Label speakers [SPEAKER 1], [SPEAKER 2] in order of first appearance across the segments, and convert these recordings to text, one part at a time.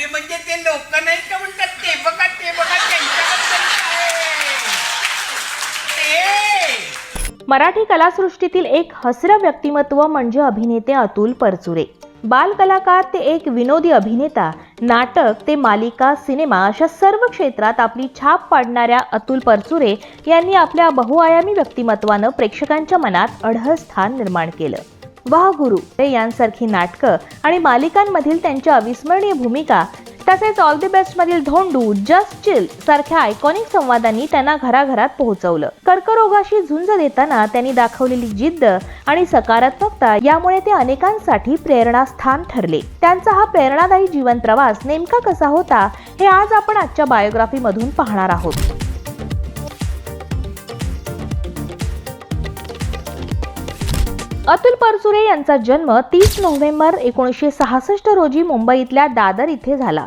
[SPEAKER 1] अरे म्हणजे ते लोक नाही का म्हणतात ते बघा ते बघा त्यांच्याबद्दल काय. ते.
[SPEAKER 2] मराठी कलासृष्टीतील एक हसरं व्यक्तिमत्व म्हणजे अभिनेते अतुल परचुरे. बालकलाकार ते एक विनोदी अभिनेता नाटक ते मालिका सिनेमा अशा सर्व क्षेत्रात आपली छाप पाडणाऱ्या अतुल परचुरे यांनी आपल्या बहुआयामी व्यक्तिमत्वानं प्रेक्षकांच्या मनात अढळ स्थान निर्माण केलं. वाह गुरु. यांसारखी नाटकं आणि मालिकांमधील त्यांच्या अविस्मरणीय भूमिका तसेच ऑल द बेस्ट मधील धोंडू जस्ट चिल सारख्या आयकॉनिक संवादांनी त्यांना घराघरात पोहोचवलं. कर्करोगाशी झुंज देताना त्यांनी दाखवलेली जिद्द आणि सकारात्मकता यामुळे ते अनेकांसाठी प्रेरणास्थान ठरले. त्यांचा हा प्रेरणादायी जीवन प्रवास नेमका कसा होता हे आज आपण आजच्या बायोग्राफीमधून पाहणार आहोत. अतुल परचुरे यांचा जन्म तीस नोव्हेंबर एकोणीसशे सहासष्ट रोजी मुंबईतल्या दादर इथे झाला.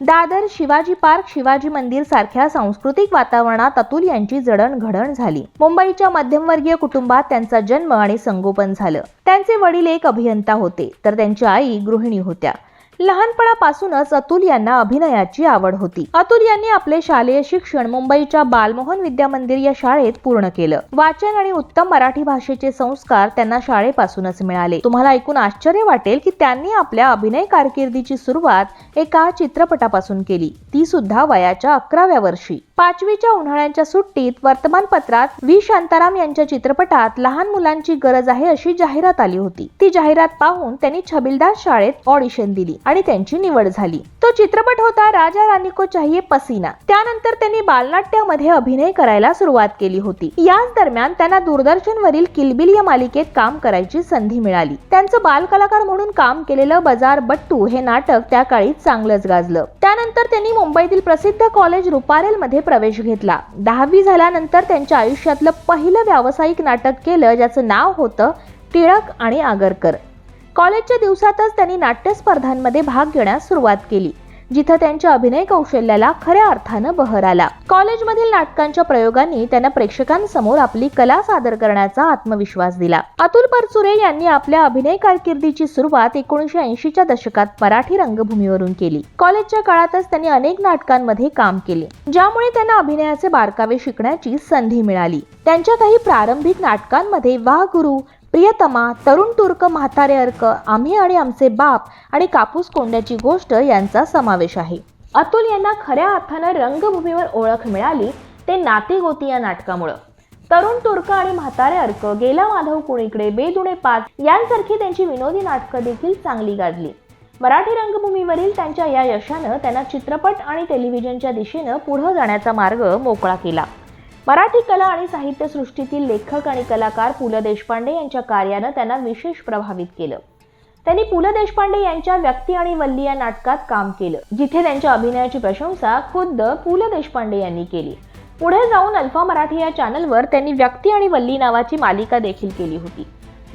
[SPEAKER 2] दादर शिवाजी पार्क शिवाजी मंदिर सारख्या सांस्कृतिक वातावरणात अतुल यांची जडणघडण झाली. मुंबईच्या मध्यमवर्गीय कुटुंबात त्यांचा जन्म आणि संगोपन झालं. त्यांचे वडील एक अभियंता होते तर त्यांची आई गृहिणी होत्या. लहानपणापासूनच अतुल यांना अभिनयाची आवड होती. अतुल यांनी आपले शालेय शिक्षण मुंबईच्या बालमोहन विद्या मंदिर या शाळेत पूर्ण केलं. वाचन आणि उत्तम मराठी भाषेचे संस्कार त्यांना शाळेपासूनच मिळाले. तुम्हाला ऐकून आश्चर्य वाटेल की त्यांनी आपल्या अभिनय कारकिर्दीची सुरुवात एका चित्रपटापासून केली. ती सुद्धा वयाच्या अकराव्या वर्षी. पाचवीच्या उन्हाळ्याच्या सुट्टीत वर्तमानपत्रात व्ही शांताराम यांच्या चित्रपटात लहान मुलांची गरज आहे अशी जाहिरात आली होती. ती जाहिरात पाहून त्यांनी छबिलदास शाळेत ऑडिशन दिली आणि त्यांची निवड झाली. तो चित्रपट होता राजा राणी को चाहिए पसीना. त्यानंतर त्यांनी बालनाट्यामध्ये अभिनय करायला सुरुवात केली होती. याच दरम्यान त्यांना दूरदर्शनवरील किलबिल या मालिकेत काम करायची संधी मिळाली. त्यांचं बालकलाकार म्हणून काम केलेलं बजार बट्टू हे नाटक त्या काळी चांगलंच गाजलं. त्यानंतर त्यांनी मुंबईतील प्रसिद्ध कॉलेज रुपारेल मध्ये प्रवेश घेतला. दहावी झाल्यानंतर त्यांच्या आयुष्यातलं पहिलं व्यावसायिक नाटक केलं ज्याचं नाव होतं टिळक आणि आगरकर. कॉलेजच्या दिवसातच त्यांनी नाट्य स्पर्धांमध्ये भाग घेण्यास सुरुवात केली. जिथं त्यांच्या अभिनय कौशल्याला खऱ्या अर्थानं बहर आला. कॉलेजमधील नाटकांच्या प्रयोगांनी त्यांना प्रेक्षकांसमोर आपली कला सादर करण्याचा आत्मविश्वास दिला. अतुल परचुरे यांनी आपल्या अभिनय कारकिर्दीची सुरुवात एकोणीसशे ऐंशीच्या दशकात मराठी रंगभूमीवरून केली. कॉलेजच्या काळातच त्यांनी अनेक नाटकांमध्ये काम केले ज्यामुळे त्यांना अभिनयाचे बारकावे शिकण्याची संधी मिळाली. त्यांच्या काही प्रारंभिक नाटकांमध्ये वाह गुरु प्रियतमा तरुण तुर्क म्हातारे अर्क आम्ही आणि आमचे बाप आणि कापूस कोंड्याची गोष्ट यांचा समावेश आहे. अतुल यांना खऱ्या अर्थानं रंगभूमीवर ओळख मिळाली ते नातेगोती या नाटकामुळं. तरुण तुर्क आणि म्हातारे अर्क गेला माधव कुणीकडे बेदुणे पाच यांसारखी त्यांची विनोदी नाटकं देखील चांगली गाजली. मराठी रंगभूमीवरील त्यांच्या या यशानं त्यांना चित्रपट आणि टेलिव्हिजनच्या दिशेनं पुढं जाण्याचा मार्ग मोकळा केला. मराठी कला आणि साहित्यसृष्टीतील लेखक आणि कलाकार पु ल देशपांडे यांच्या कार्यानं त्यांना विशेष प्रभावित केलं. त्यांनी पु ल देशपांडे यांच्या व्यक्ती आणि वल्ली या नाटकात काम केलं जिथे त्यांच्या अभिनयाची प्रशंसा खुद्द पु ल देशपांडे यांनी केली. पुढे जाऊन अल्फा मराठी या चॅनलवर त्यांनी व्यक्ती आणि वल्ली नावाची मालिका देखील केली होती.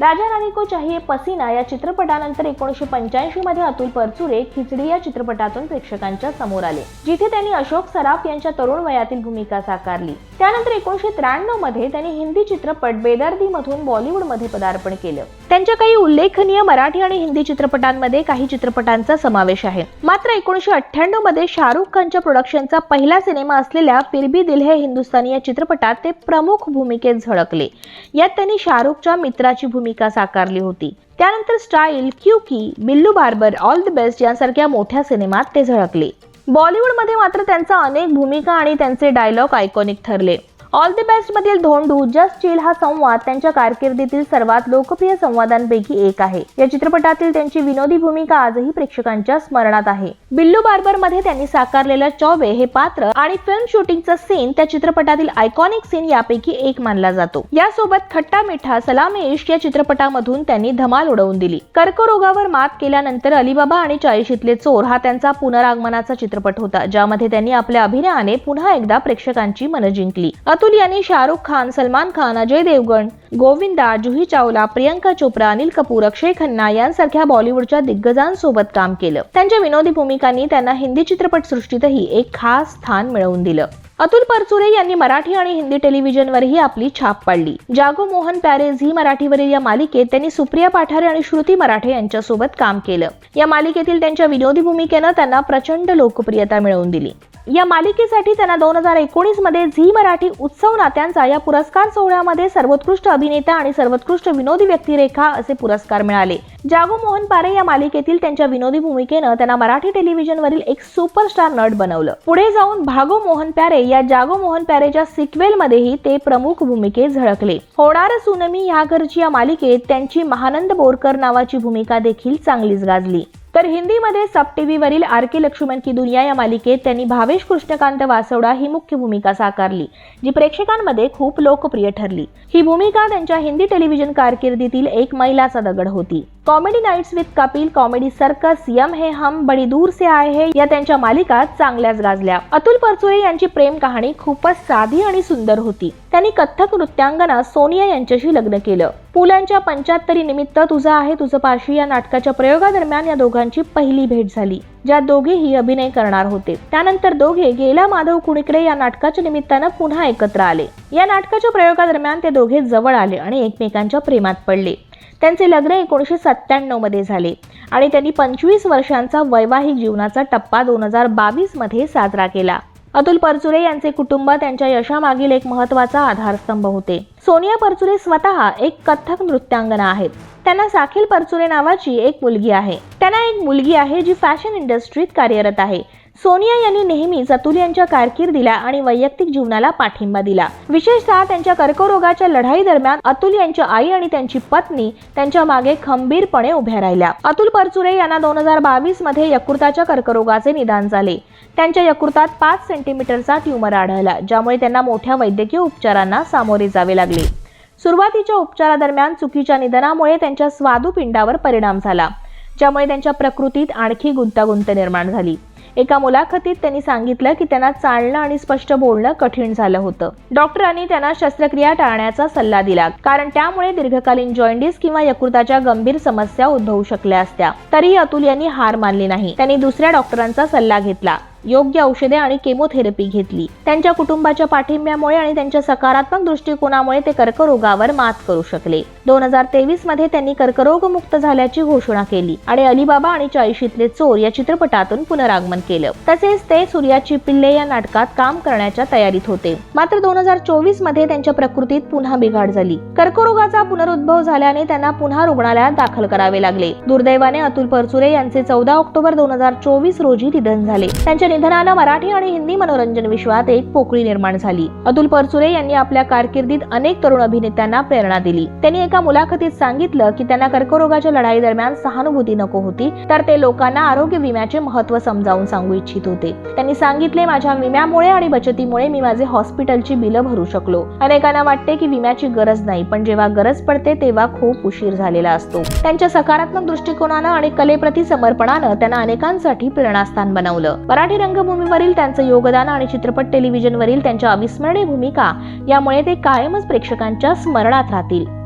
[SPEAKER 2] राजा राणी को चाहिए पसीना या चित्रपटानंतर एकोणीसशे पंच्याऐंशी मध्ये अतुल परचुरे खिचडी या चित्रपटातून प्रेक्षकांच्या समोर आले जिथे त्यांनी अशोक सराफ यांच्या तरुण वयातील भूमिका साकारली. त्यानंतर एकोणीसशे त्र्याण्णवमध्ये त्यांनी हिंदी चित्रपट बेदर्दी मधून बॉलिवूडमध्ये पदार्पण केलं. त्यांच्या काही उल्लेखनीय मराठी आणि हिंदी चित्रपटांमध्ये काही चित्रपटांचा समावेश आहे. मात्र एकोणीसशे अठ्ठ्याण्णवमध्ये शाहरुख खानच्या प्रोडक्शनचा पहिला सिनेमा असलेल्या फिर भी दिल है हिंदुस्तानी या चित्रपटात ते प्रमुख भूमिकेत झळकले. यात त्यांनी शाहरुखच्या मित्राची भूमिका साकारली होती. त्यानंतर स्टाईल क्यूकी Billu Barber all the best यांसारख्या मोठ्या सिनेमात ते झळकले. बॉलिवूडमध्ये मात्र त्यांचा अनेक भूमिका आणि त्यांचे डायलॉग आयकॉनिक ठरले. ऑल द बेस्ट मधील धोंडू जस्ट चिल हा संवाद त्यांच्या कारकिर्दीतील सर्वात लोकप्रिय संवादांपैकी एक आहे. या चित्रपटातील त्यांची विनोदी भूमिका आजही प्रेक्षकांच्या स्मरणात आहे. बिल्लू बार्बरमध्ये त्यांनी साकारलेलं चौबे हे पात्र आणि फिल्म शूटिंगचा सीन त्या चित्रपटातील आयकॉनिक सीन यापैकी एक मानला जातो. यासोबत खट्टा मिठा सलामे इश्क या चित्रपटामधून त्यांनी धमाल उडवून दिली. कर्करोगावर मात केल्यानंतर अलिबाबा आणि चाळीशीतले चोर हा त्यांचा पुनरागमनाचा चित्रपट होता ज्यामध्ये त्यांनी आपल्या अभिनयाने पुन्हा एकदा प्रेक्षकांची मनं जिंकली. अतुल यांनी शाहरुख खान सलमान खान अजय देवगण गोविंदा जुही चावला प्रियंका चोप्रा अनिल कपूर अक्षय खन्ना यांसारख्या बॉलिवूडच्या दिग्गजांसोबत काम केलं. त्यांच्या विनोदी भूमिकांनी त्यांना हिंदी चित्रपटसृष्टीतही एक खास स्थान मिळवून दिलं. अतुल परचुरे यांनी मराठी आणि हिंदी टेलिव्हिजनवरही आपली छाप पाडली. जागो मोहन पॅरेज झी मराठीवरील या मालिकेत त्यांनी सुप्रिया पाठारे आणि श्रुती मराठे यांच्यासोबत काम केलं. या मालिकेतील त्यांच्या विनोदी भूमिकेनं त्यांना प्रचंड लोकप्रियता मिळवून दिली. या मालिकेसाठी त्यांना दोन हजार एकोणीसमध्ये झी मराठी उत्सव नात्यांचा या पुरस्कार सोहळ्यामध्ये सर्वोत्कृष्ट अभिनेता आणि सर्वोत्कृष्ट विनोदी व्यक्तिरेखा असे पुरस्कार मिळाले. जागो मोहन पारे या मालिकेतील त्यांच्या विनोदी भूमिकेनं त्यांना मराठी टेलिव्हिजनवरील एक सुपरस्टार नट बनवलं. पुढे जाऊन भागो मोहन प्यारे या जागो मोहन प्यारेच्या सिक्वेल मध्येही ते प्रमुख भूमिकेत झळकले. होणार सुनमी या घरची या मालिकेत त्यांची महानंद बोरकर नावाची भूमिका देखील चांगलीच गाजली. तर हिंदीमध्ये सब टी व्हीवरील आर के लक्ष्मण की दुनिया या मालिकेत त्यांनी भावेश कृष्णकांत वासवडा ही मुख्य भूमिका साकारली जी प्रेक्षकांमध्ये खूप लोकप्रिय ठरली. ही भूमिका त्यांच्या हिंदी टेलिव्हिजन कारकिर्दीतील एक मैलाचा दगड होती. Comedy nights with Kapil comedy circus Yam Hai Hum Badi दूर से आए हे या त्यांच्या मालिका चांगल्याच गाजल्या. अतुल परचुरे यांची प्रेम कहाणी खूपच साधी आणि सुंदर होती. त्यांनी कथ्थक नृत्यांगना सोनिया यांच्याशी लग्न केलं. पुलांच्या पंच्याहत्तरी निमित्त तुझा आहे तुझं पाशी या नाटकाच्या प्रयोगादरम्यान या दोघांची पहिली भेट झाली ज्यात दोघेही अभिनय करणार होते. त्यानंतर दोघे गेला माधव कुणीकडे या नाटकाच्या निमित्तानं पुन्हा एकत्र आले. या नाटकाच्या प्रयोगादरम्यान ते दोघे जवळ आले आणि एकमेकांच्या प्रेमात पडले. त्यांचे लग्न एकोणीसशे सत्त्याण्णवमध्ये झाले. आणि त्यांनी पंचवीस वर्षांचा वैवाहिक जीवनाचा टप्पा दोन हजार बावीसमध्ये साजरा केला. अतुल परचुरे यांचे कुटुंब त्यांच्या यशामागील एक महत्त्वाचा आधारस्तंभ होते. सोनिया परचुरे स्वतः एक कथ्थक नृत्यांगना आहेत. त्यांना साखिल परचुरे नावाची एक मुलगी आहे. त्यांना एक मुलगी आहे जी फॅशन इंडस्ट्रीत कार्यरत आहे. सोनिया यांनी नेहमीच अतुल यांच्या कारकिर्दीला आणि वैयक्तिक जीवनाला पाठिंबा दिला. विशेषतः त्यांच्या कर्करोगाच्या लढाई दरम्यान अतुल यांच्या आई आणि त्यांची पत्नी त्यांच्या मागे खंबीरपणे उभ्या राहिल्या. अतुल परचुरे यांना दोन हजार बावीसमध्ये यकृताच्या कर्करोगाचे निदान झाले. त्यांच्या यकृतात पाच सेंटीमीटरचा ट्यूमर आढळला ज्यामुळे त्यांना मोठ्या वैद्यकीय उपचारांना सामोरे जावे लागले. सुरुवातीच्या उपचारादरम्यान चुकीच्या निधनामुळे त्यांच्या स्वादुपिंडावर परिणाम झाला ज्यामुळे त्यांच्या प्रकृतीत आणखी गुंतागुंत निर्माण झाली. एका मुलाखतीत त्यांनी सांगितलं की त्यांना चालणं आणि स्पष्ट बोलणं कठीण झालं होतं. डॉक्टरांनी त्यांना शस्त्रक्रिया टाळण्याचा सल्ला दिला कारण त्यामुळे दीर्घकालीन जॉइंडिस किंवा यकृताच्या गंभीर समस्या उद्भवू शकल्या असत्या. तरीही अतुल यांनी हार मानली नाही. त्यांनी दुसऱ्या डॉक्टरांचा सल्ला घेतला योग्य औषधे आणि केमोथेरपी घेतली. त्यांच्या कुटुंबाच्या पाठिंब्यामुळे आणि त्यांच्या सकारात्मक दृष्टिकोनामुळे ते कर्करोगावर मात करू शकले. दोन हजार तेवीसमध्ये त्यांनी कर्करोग मुक्त झाल्याची घोषणा केली आणि अलिबाबा आणि चाळीशीतले चोर या चित्रपटातून पुनरागमन केलं. तसेच ते सूर्याची पिल्ले या नाटकात काम करण्याच्या तयारीत होते. मात्र दोन हजार चोवीसमध्ये त्यांच्या प्रकृतीत पुन्हा बिघाड झाली. कर्करोगाचा पुनरुद्भव झाल्याने त्यांना पुन्हा रुग्णालयात दाखल करावे लागले. दुर्दैवाने अतुल परचुरे यांचे चौदा ऑक्टोबर दोन हजार चोवीस रोजी निधन झाले. त्यांच्या निधनानं मराठी आणि हिंदी मनोरंजन विश्वात एक पोकळी निर्माण झाली. अतुल परचुरे यांनी आपल्या कारकिर्दीत अनेक तरुण अभिनेत्यांना प्रेरणा दिली. त्यांनी एका मुलाखतीत सांगितलं की त्यांना कर्करोगाच्या लढाई दरम्यान सहानुभूती नको होती तर ते लोकांना आरोग्य विम्याचे महत्त्व समजावून सांगू इच्छित होते. त्यांनी सांगितले माझ्या विम्यामुळे आणि बचतीमुळे मी माझे हॉस्पिटलची बिलं भरू शकलो. अनेकांना वाटते की विम्याची गरज नाही पण जेव्हा गरज पडते तेव्हा खूप उशीर झालेला असतो. त्यांच्या सकारात्मक दृष्टिकोनानं आणि कलेप्रती समर्पणानं त्यांना अनेकांसाठी प्रेरणास्थान बनवलं. मराठी रंगभूमीवरील त्यांचं योगदान आणि चित्रपट टेलिव्हिजनवरील त्यांच्या अविस्मरणीय भूमिका यामुळे ते कायमच प्रेक्षकांच्या स्मरणात राहतील.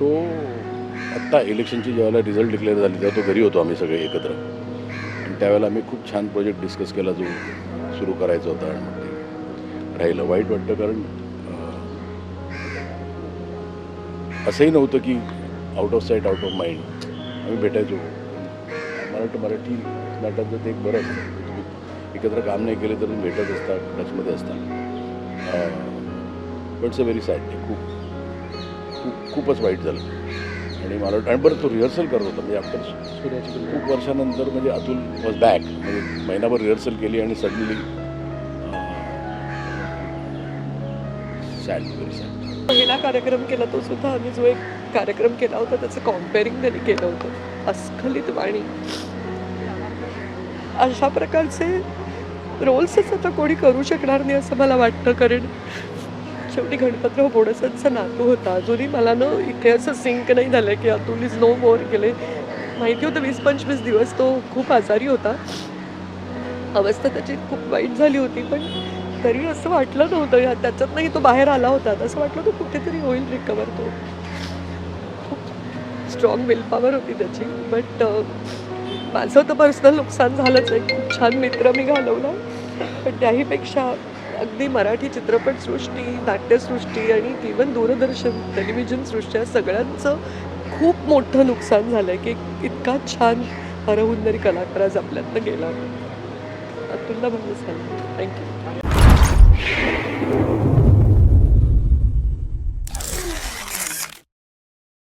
[SPEAKER 3] तो आत्ता इलेक्शनची ज्यावेळेला रिझल्ट डिक्लेअर झाली तेव्हा तो घरी होतो आम्ही सगळे एकत्र. आणि त्यावेळेला आम्ही खूप छान प्रोजेक्ट डिस्कस केला जो सुरू करायचा होता आणि मग ते राहिलं. वाईट वाटतं कारण असंही नव्हतं की out of sight out of mind आम्ही भेटायचो. मराठी मराठी नाटकाचं ते एक बरं असतं तुम्ही एकत्र काम नाही केले तर तुम्ही भेटत असता टचमध्ये असता. But it's a very sad खूप खूप खूपच वाईट झालं. आणि मला वाटतं आणि बरं तो रिहर्सल करत होता म्हणजे आफ्टर सूर्याची खूप वर्षानंतर म्हणजे अतुल वॉज बॅक म्हणजे महिनाभर रिहर्सल केली आणि सडनली सॅड व्हेरी सॅड
[SPEAKER 4] पहिला कार्यक्रम केला तो सुद्धा आम्ही जो एक कार्यक्रम केला होता त्याचं कॉम्पेअरिंग त्यांनी केलं होतं. अस्खलित वाणी. अशा प्रकारचे रोल्सच आता कोणी करू शकणार नाही असं मला वाटतं कारण शेवटी गणपतराव बोडसांचा नातू होता. अजूनही मला ना इथे असं सिंक नाही झालं की अतुल इज नो मोर गेले. माहिती होतं वीस पंचवीस दिवस तो खूप आजारी होता. अवस्था त्याची खूप वाईट झाली होती पण तरी असं वाटलं नव्हतं. या त्याच्यात नाही तो बाहेर आला होता. असं वाटलं तो कुठेतरी होईल रिकवर तो. खूप स्ट्रॉंग विल पॉवर होती त्याची. बट माझं तर पर्सनल नुकसान झालंच आहे खूप छान मित्र मी घालवला. पण त्याहीपेक्षा अगदी मराठी चित्रपटसृष्टी नाट्यसृष्टी आणि इवन दूरदर्शन टेलिव्हिजन सृष्टी या सगळ्यांचं खूप मोठं नुकसान झालं आहे की इतका छान हरहुन्नरी कलाकार आज आपल्यातनं गेला. अतुलला म्हणून सांगते थँक्यू